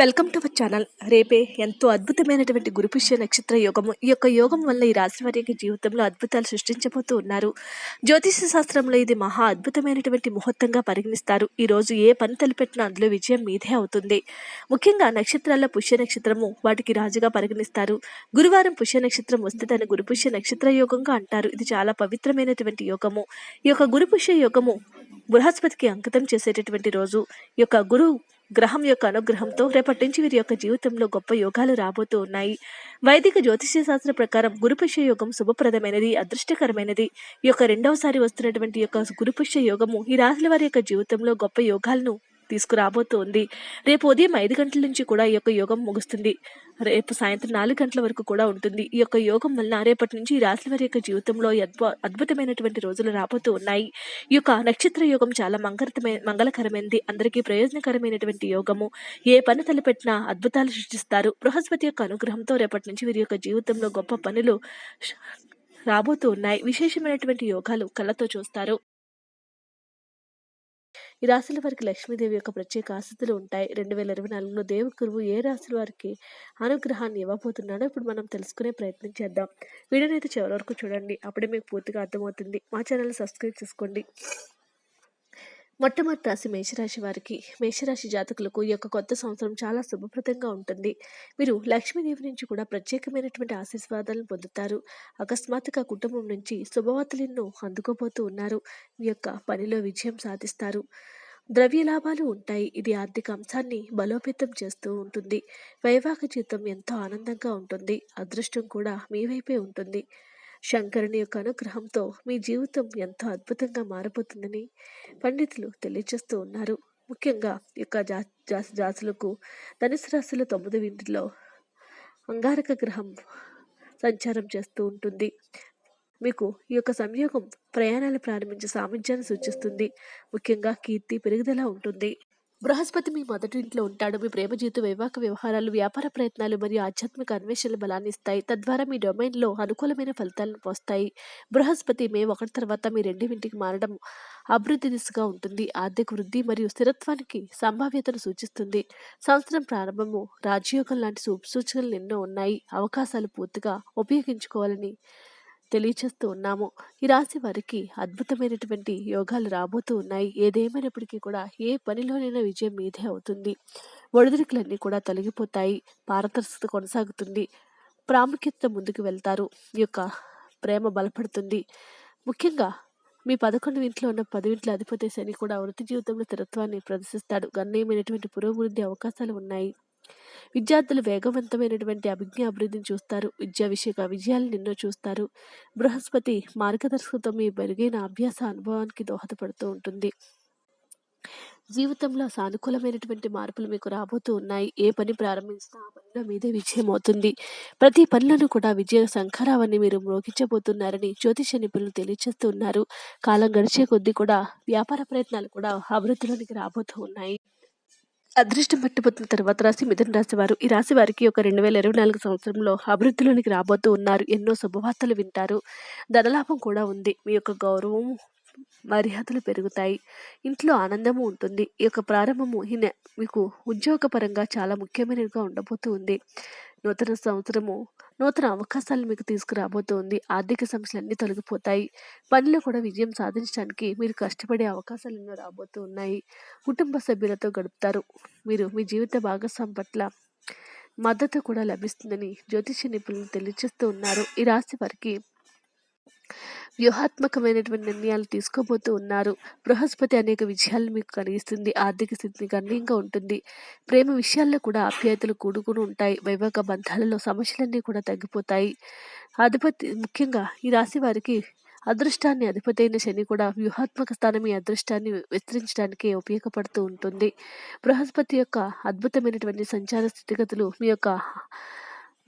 Welcome to our channel. రేపే ఎంతో అద్భుతమైనటువంటి గురుపుష్య నక్షత్ర యోగము. ఈ యొక్క యోగం వల్ల ఈ రాశి వారికి జీవితంలో అద్భుతాలు సృష్టించబోతూ ఉన్నారు. జ్యోతిష శాస్త్రంలో ఇది మహా అద్భుతమైనటువంటి ముహూర్తంగా పరిగణిస్తారు. ఈ రోజు ఏ పని తలపెట్టినా అందులో విజయం మీదే అవుతుంది. ముఖ్యంగా నక్షత్రాల్లో పుష్య నక్షత్రము వాటికి రాజుగా పరిగణిస్తారు. గురువారం పుష్య నక్షత్రం వస్తే దాన్ని గురుపుష్య నక్షత్ర యోగంగా అంటారు. ఇది చాలా పవిత్రమైనటువంటి యోగము. ఈ యొక్క గురుపుష్య యోగము బృహస్పతికి అంకితం చేసేటటువంటి రోజు ఈ యొక్క గురు గ్రహం యొక్క అనుగ్రహంతో రేపటి నుంచి వీరి యొక్క జీవితంలో గొప్ప యోగాలు రాబోతూ ఉన్నాయి. వైదిక జ్యోతిష్య శాస్త్ర ప్రకారం గురుపుష్య యోగం శుభప్రదమైనది అదృష్టకరమైనది. ఈ యొక్క రెండవసారి వస్తున్నటువంటి యొక్క గురుపుష్య యోగము ఈ రాశుల వారి యొక్క జీవితంలో గొప్ప యోగాలను తీసుకురాబోతోంది. రేపు ఉదయం ఐదు గంటల నుంచి కూడా ఈ యొక్క యోగం ముగుస్తుంది. రేపు సాయంత్రం నాలుగు గంటల వరకు కూడా ఉంటుంది. ఈ యొక్క యోగం వలన రేపటి నుంచి ఈ వారి యొక్క జీవితంలో అద్భుతమైనటువంటి రోజులు రాబోతూ ఉన్నాయి. ఈ యొక్క నక్షత్ర యోగం చాలా మంగళతమైన మంగళకరమైనది అందరికీ ప్రయోజనకరమైనటువంటి యోగము. ఏ పని తలపెట్టినా అద్భుతాలు సృష్టిస్తారు. బృహస్పతి యొక్క అనుగ్రహంతో రేపటి నుంచి వీరి యొక్క జీవితంలో గొప్ప పనులు రాబోతూ ఉన్నాయి. విశేషమైనటువంటి యోగాలు కళ్ళతో చూస్తారు. ఈ రాశుల వారికి లక్ష్మీదేవి యొక్క ప్రత్యేక ఆసక్తులు ఉంటాయి. రెండు వేల ఇరవై నాలుగులో దేవ గురువు ఏ రాశుల వారికి అనుగ్రహాన్ని ఇవ్వబోతున్నాడో ఇప్పుడు మనం తెలుసుకునే ప్రయత్నం చేద్దాం. వీడియోని అయితే చివరి వరకు చూడండి. అప్పుడే మీకు పూర్తిగా అర్థమవుతుంది. మా ఛానల్ సబ్స్క్రైబ్ చేసుకోండి. మొట్టమొదటి రాశి మేషరాశి వారికి మేషరాశి జాతకులకు ఈ యొక్క కొత్త సంవత్సరం చాలా శుభప్రదంగా ఉంటుంది. మీరు లక్ష్మీదేవి నుంచి కూడా ప్రత్యేకమైనటువంటి ఆశీర్వాదాలను పొందుతారు. అకస్మాత్తుగా కుటుంబం నుంచి శుభవార్తలను అందుకోబోతూ ఉన్నారు. మీ యొక్క పనిలో విజయం సాధిస్తారు. ద్రవ్య లాభాలు ఉంటాయి. ఇది ఆర్థిక అంశాన్ని బలోపేతం చేస్తూ ఉంటుంది. వైవాహిక జీవితం ఎంతో ఆనందంగా ఉంటుంది. అదృష్టం కూడా మీ వైపే ఉంటుంది. శంకరుని యొక్క అనుగ్రహంతో మీ జీవితం ఎంతో అద్భుతంగా మారబోతుందని పండితులు తెలియజేస్తూ ఉన్నారు. ముఖ్యంగా యొక్క జా జాస్ జాసులకు ధనుసు రాశుల తొమ్మిది ఇంటిలో అంగారక గ్రహం సంచారం చేస్తూ ఉంటుంది. మీకు ఈ యొక్క సంయోగం ప్రయాణాలు ప్రారంభించే సామర్థ్యాన్ని సూచిస్తుంది. ముఖ్యంగా కీర్తి పెరుగుదల ఉంటుంది. బృహస్పతి మీ మొదటి ఇంట్లో ఉంటాడు. మీ ప్రేమ జీవిత వివాహ వ్యవహారాలు వ్యాపార ప్రయత్నాలు మరియు ఆధ్యాత్మిక అన్వేషణలు బలాన్ని ఇస్తాయి. తద్వారా మీ డొమైన్లో అనుకూలమైన ఫలితాలను పోస్తాయి. బృహస్పతి మే ఒకటి తర్వాత మీ రెండు ఇంటికి మారడం అభివృద్ధి దిశగా ఉంటుంది. ఆర్థిక వృద్ధి మరియు స్థిరత్వానికి సంభావ్యతను సూచిస్తుంది. సంవత్సరం ప్రారంభము రాజయోగం లాంటి సూచనలు ఎన్నో ఉన్నాయి. అవకాశాలు పూర్తిగా ఉపయోగించుకోవాలని తెలియచేస్తూ ఉన్నాము. ఈ రాశి వారికి అద్భుతమైనటువంటి యోగాలు రాబోతూ ఉన్నాయి. ఏదేమైనప్పటికీ కూడా ఏ పనిలోనైనా విజయం మీదే అవుతుంది. ఒడిదుడుకులన్నీ కూడా తొలగిపోతాయి. పారదర్శకత కొనసాగుతుంది. ప్రాముఖ్యత ముందుకు వెళ్తారు. ఈ యొక్క ప్రేమ బలపడుతుంది. ముఖ్యంగా మీ పదకొండు ఇంట్లో ఉన్న పదివింట్ల అధిపతి శని కూడా వృత్తి జీవితంలో స్థిరత్వాన్ని ప్రదర్శిస్తాడు. గణనీయమైనటువంటి పురోభివృద్ధి అవకాశాలు ఉన్నాయి. విద్యార్థులు వేగవంతమైనటువంటి అభిజ్ఞ అభివృద్ధిని చూస్తారు. విద్యా విషయక విజయాలను ఎన్నో చూస్తారు. బృహస్పతి మార్గదర్శకత్వం మీ మెరుగైన అభ్యాస అనుభవానికి దోహదపడుతూ ఉంటుంది. జీవితంలో సానుకూలమైనటువంటి మార్పులు మీకు రాబోతూ ఉన్నాయి. ఏ పని ప్రారంభించినా ఆ పనిలో మీదే విజయం అవుతుంది. ప్రతి పనులను కూడా విజయ సంఖరావని మీరు మ్రోగించబోతున్నారని జ్యోతిష నిపుణులు తెలియజేస్తూ ఉన్నారు. కాలం గడిచే కొద్దీ కూడా వ్యాపార ప్రయత్నాలు కూడా అభివృద్ధిలోనికి రాబోతూ ఉన్నాయి. అదృష్టం పట్టిపోతున్న తర్వాత రాశి మిథున రాశి వారు ఈ రాశి వారికి ఒక రెండు వేల ఇరవై నాలుగు సంవత్సరంలో అభివృద్ధిలోనికి రాబోతూ ఉన్నారు. ఎన్నో శుభవార్తలు వింటారు. ధనలాభం కూడా ఉంది. మీ యొక్క గౌరవం మర్యాదలు పెరుగుతాయి. ఇంట్లో ఆనందము ఉంటుంది. ఈ యొక్క ప్రారంభము ఈ మీకు ఉద్యోగపరంగా చాలా ముఖ్యమైనదిగా ఉండబోతూ ఉంది నూతన సంవత్సరము నూతన అవకాశాలు మీకు తీసుకురాబోతోంది. ఆర్థిక సమస్యలు అన్నీ తొలగిపోతాయి. పనిలో కూడా విజయం సాధించడానికి మీరు కష్టపడే అవకాశాలు ఎన్నో రాబోతూ ఉన్నాయి కుటుంబ సభ్యులతో గడుపుతారు. మీరు మీ జీవిత భాగస్వామి పట్ల మద్దతు కూడా లభిస్తుందని జ్యోతిష నిపుణులు తెలియజేస్తూ ఉన్నారు. ఈ రాశి వారికి వ్యూహాత్మకమైనటువంటి నిర్ణయాలు తీసుకోబోతూ ఉన్నారు. బృహస్పతి అనేక విజయాలను మీకు కలిగిస్తుంది. ఆర్థిక స్థితిని గణనీయంగా ఉంటుంది. ప్రేమ విషయాల్లో కూడా ఆప్యాయతలు కూడుకుని ఉంటాయి. వైవాహిక బంధాలలో సమస్యలన్నీ కూడా తగ్గిపోతాయి. అధిపతి ముఖ్యంగా ఈ రాశి వారికి అదృష్టాన్ని అధిపతి అయిన శని కూడా వ్యూహాత్మక స్థానం ఈ అదృష్టాన్ని విస్తరించడానికి ఉపయోగపడుతూ ఉంటుంది. బృహస్పతి యొక్క అద్భుతమైనటువంటి సంచార స్థితిగతులు మీ యొక్క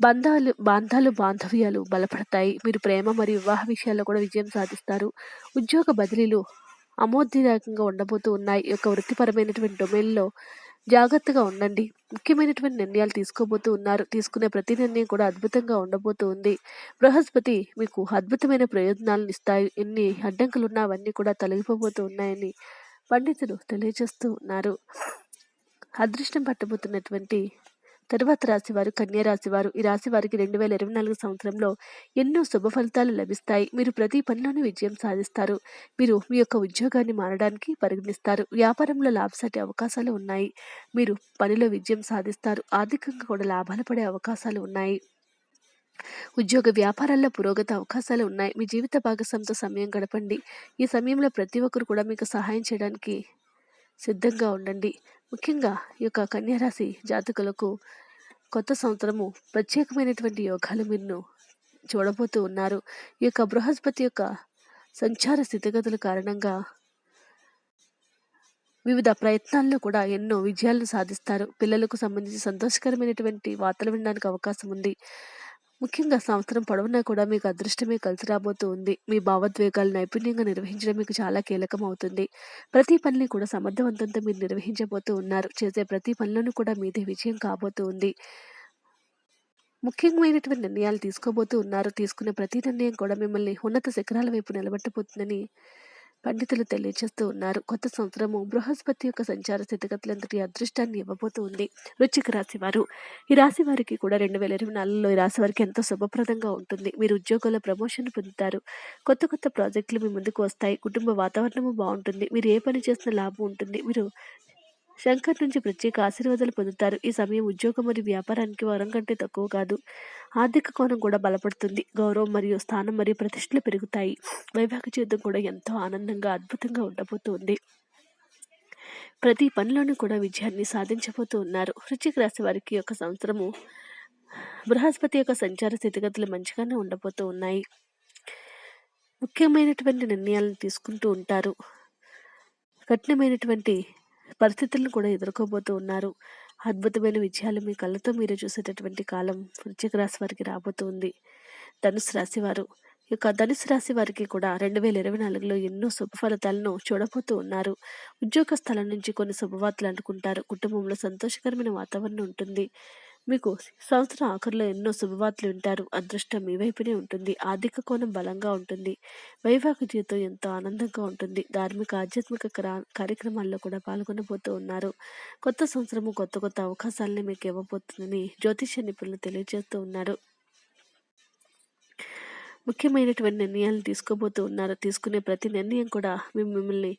బంధాలు బాంధాలు బాంధవ్యాలు బలపడతాయి. మీరు ప్రేమ మరియు వివాహ విషయాల్లో కూడా విజయం సాధిస్తారు. ఉద్యోగ బదిలీలు అమోద్యదాయకంగా ఉండబోతూ ఉన్నాయి. యొక్క వృత్తిపరమైనటువంటి డొమైన్లో జాగ్రత్తగా ఉండండి. ముఖ్యమైనటువంటి నిర్ణయాలు తీసుకోబోతూ ఉన్నారు. తీసుకునే ప్రతి నిర్ణయం కూడా అద్భుతంగా ఉండబోతూ ఉంది. బృహస్పతి మీకు అద్భుతమైన ప్రయోజనాలను ఇస్తాయి. ఎన్ని అడ్డంకులు ఉన్నా అవన్నీ కూడా తొలగిపోబోతూ ఉన్నాయని పండితులు తెలియజేస్తూ ఉన్నారు. అదృష్టం పట్టబోతున్నటువంటి తరువాత రాశి వారు కన్యా రాశి వారు ఈ రాశి వారికి రెండు వేల ఇరవై నాలుగు సంవత్సరంలో ఎన్నో శుభ ఫలితాలు లభిస్తాయి. మీరు ప్రతి పనిలోనూ విజయం సాధిస్తారు. మీరు మీ యొక్క ఉద్యోగాన్ని మారడానికి పరిగణిస్తారు. వ్యాపారంలో లాభసాటి అవకాశాలు ఉన్నాయి. మీరు పనిలో విజయం సాధిస్తారు. ఆర్థికంగా కూడా లాభాలు పడే అవకాశాలు ఉన్నాయి. ఉద్యోగ వ్యాపారాల్లో పురోగతి అవకాశాలు ఉన్నాయి. మీ జీవిత భాగస్వామితో సమయం గడపండి. ఈ సమయంలో ప్రతి ఒక్కరు కూడా మీకు సహాయం చేయడానికి సిద్ధంగా ఉండండి. ముఖ్యంగా ఈ యొక్క కన్యారాశి జాతకులకు కొత్త సంవత్సరము ప్రత్యేకమైనటువంటి యోగాలు మీరు చూడబోతూ ఉన్నారు. ఈ యొక్క బృహస్పతి యొక్క సంచార స్థితిగతుల కారణంగా వివిధ ప్రయత్నాల్లో కూడా ఎన్నో విజయాలను సాధిస్తారు. పిల్లలకు సంబంధించి సంతోషకరమైనటువంటి వార్తలు వినడానికి అవకాశం ఉంది. ముఖ్యంగా సంవత్సరం పొడవునా కూడా మీకు అదృష్టమే కలిసి రాబోతూ ఉంది మీ భావోద్వేగాలు నైపుణ్యంగా నిర్వహించడం మీకు చాలా కీలకం అవుతుంది ప్రతి పనిని కూడా సమర్థవంతంతో మీరు నిర్వహించబోతూ ఉన్నారు. చేసే ప్రతి పనిలోనూ కూడా మీదే విజయం కాబోతూ ఉంది ముఖ్యమైనటువంటి నిర్ణయాలు తీసుకోబోతూ ఉన్నారు. తీసుకునే ప్రతి నిర్ణయం కూడా మిమ్మల్ని ఉన్నత శిఖరాల వైపు నిలబెట్టబోతుందని పండితులు తెలియజేస్తూ ఉన్నారు. కొత్త సంవత్సరము బృహస్పతి యొక్క సంచార స్థితిగతులంతటి అదృష్టాన్ని ఇవ్వబోతూ ఉంది. వృచ్చిక రాశి వారు. ఈ రాశి వారికి కూడా రెండు వేల ఇరవై నాలుగులో ఈ రాశి వారికి ఎంతో శుభప్రదంగా ఉంటుంది. మీరు ఉద్యోగంలో ప్రమోషన్ పొందుతారు. కొత్త కొత్త ప్రాజెక్టులు మీ ముందుకు వస్తాయి. కుటుంబ వాతావరణము బాగుంటుంది. మీరు ఏ పని చేసిన లాభం ఉంటుంది. మీరు శంకర్ నుంచి ప్రత్యేక ఆశీర్వాదాలు పొందుతారు. ఈ సమయం ఉద్యోగం మరియు వ్యాపారానికి వరం కంటే తక్కువ కాదు. ఆర్థిక కోణం కూడా బలపడుతుంది. గౌరవం మరియు స్థానం మరియు ప్రతిష్టలు పెరుగుతాయి. వైవాహిక జీవితం కూడా ఎంతో ఆనందంగా అద్భుతంగా ఉండబోతుంది. ప్రతి పనిలోనూ కూడా విజయాన్ని సాధించబోతూ ఉన్నారు వృశ్చిక రాశి వారికి యొక్క సంవత్సరము బృహస్పతి యొక్క సంచార స్థితిగతులు మంచిగానే ఉండబోతూ ఉన్నాయి ముఖ్యమైనటువంటి నిర్ణయాలను తీసుకుంటూ ఉంటారు. కఠినమైనటువంటి పరిస్థితులను కూడా ఎదుర్కోబోతూ ఉన్నారు. అద్భుతమైన విజయాలు మీ కళ్ళతో మీరు చూసేటటువంటి కాలం వృశ్చిక రాశి వారికి రాబోతుంది ధనుసు రాశి వారు ఈ యొక్క ధనుసు రాశి వారికి కూడా రెండు వేల ఇరవై నాలుగులో ఎన్నో శుభ ఫలితాలను చూడబోతూ ఉన్నారు. ఉద్యోగ స్థలం నుంచి కొన్ని శుభవార్తలు అనుకుంటారు. కుటుంబంలో సంతోషకరమైన వాతావరణం ఉంటుంది. మీకు సంవత్సరం ఆఖరిలో ఎన్నో శుభవార్తలు వింటారు. అదృష్టం మీ వైపునే ఉంటుంది. ఆర్థిక కోణం బలంగా ఉంటుంది. వైవాహిక జీవితం ఎంతో ఆనందంగా ఉంటుంది. ధార్మిక ఆధ్యాత్మిక కార్యక్రమాల్లో కూడా పాల్గొనబోతూ ఉన్నారు. కొత్త సంవత్సరము కొత్త కొత్త అవకాశాలని మీకు ఇవ్వబోతుందని జ్యోతిష నిపుణులు తెలియజేస్తూ ఉన్నారు. ముఖ్యమైనటువంటి నిర్ణయాలు తీసుకోబోతూ ఉన్నారు. తీసుకునే ప్రతి నిర్ణయం కూడా మిమ్మల్ని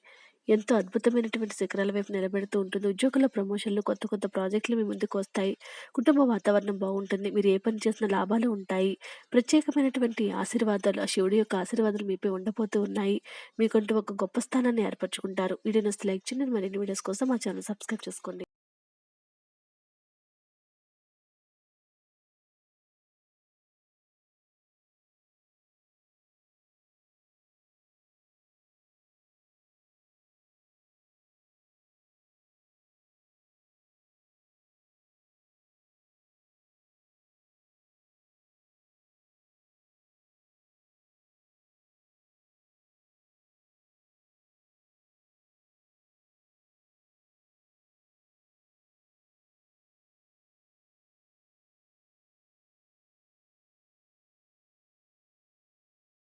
ఎంతో అద్భుతమైనటువంటి శిఖరాల వైపు నిలబెడుతూ ఉంటుంది. ఉద్యోగుల ప్రమోషన్లు కొత్త కొత్త ప్రాజెక్టులు మీ ముందుకు వస్తాయి. కుటుంబ వాతావరణం బాగుంటుంది. మీరు ఏ పని చేసిన లాభాలు ఉంటాయి. ప్రత్యేకమైనటువంటి ఆశీర్వాదాలు ఆ శివుడి యొక్క ఆశీర్వాదాలు మీపై ఉండబోతూ ఉన్నాయి. మీకంటూ ఒక గొప్ప స్థానాన్ని ఏర్పరచుకుంటారు. వీడియో లైక్ చేయండి. మరిన్ని వీడియోస్ కోసం మా ఛానల్ సబ్స్క్రైబ్ చేసుకోండి.